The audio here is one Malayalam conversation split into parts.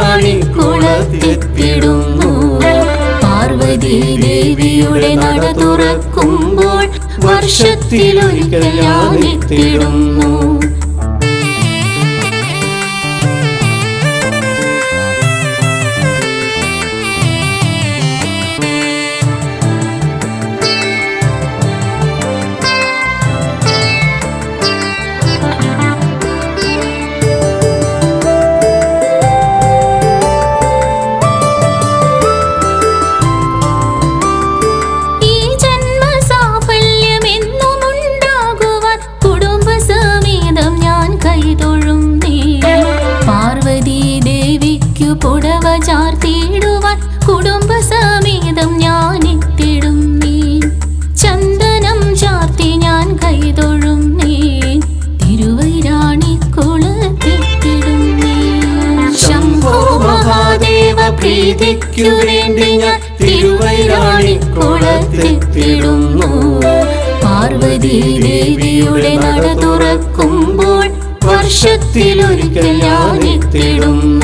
കല്യാണിൻ കുളത്തെത്തിടുന്നു പാർവതി ദേവിയുടെ നട തുറക്കുമ്പോൾ വർഷത്തിലൊരിക്കൽ ഞാനെത്തിടുന്നു പുടവ ചാർത്തിയിടുവാൻ കുടുംബസമേതം ഞാൻ എത്തിടും നീ ചന്ദനം ചാർത്തി ഞാൻ കൈതൊഴും നീ തിരുവൈരാണിക്കുളത്തെത്തിടും നീ ശംഭോ മഹാദേവ പ്രീതിക്കു വേണ്ടി ഞാൻ തിരുവൈരാണിക്കുളത്തെത്തിടുന്നു പാർവതി ദേവിയുടെ നട തുറക്കുമ്പോൾ വർഷത്തിലൊരിക്കൽ ഞാൻ എത്തിടുന്നു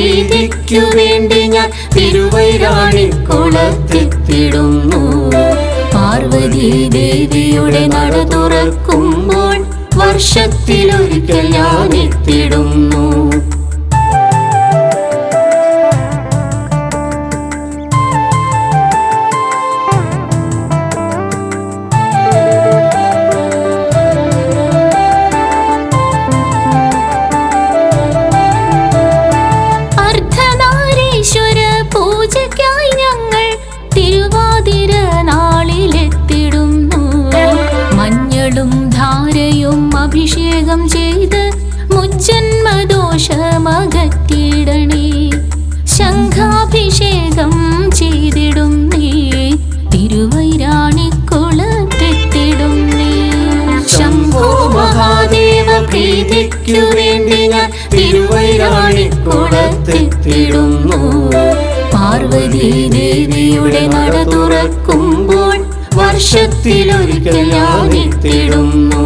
പ്രീതിക്കു വേണ്ടി ഞാൻ തിരുവൈരാണി തിരുവൈരാണിക്കുളത്തെത്തിടുന്നു പാർവതി ദേവിയുടെ നട തുറക്കുമ്പോൾ വർഷത്തിലൊരിക്കൽ ഞാൻ എത്തിടുന്നു ദേവിയുടെ നട തുറക്കുമ്പോൾ വർഷത്തിലൊരിക്കൽ ഞാൻ എത്തിടുന്നു.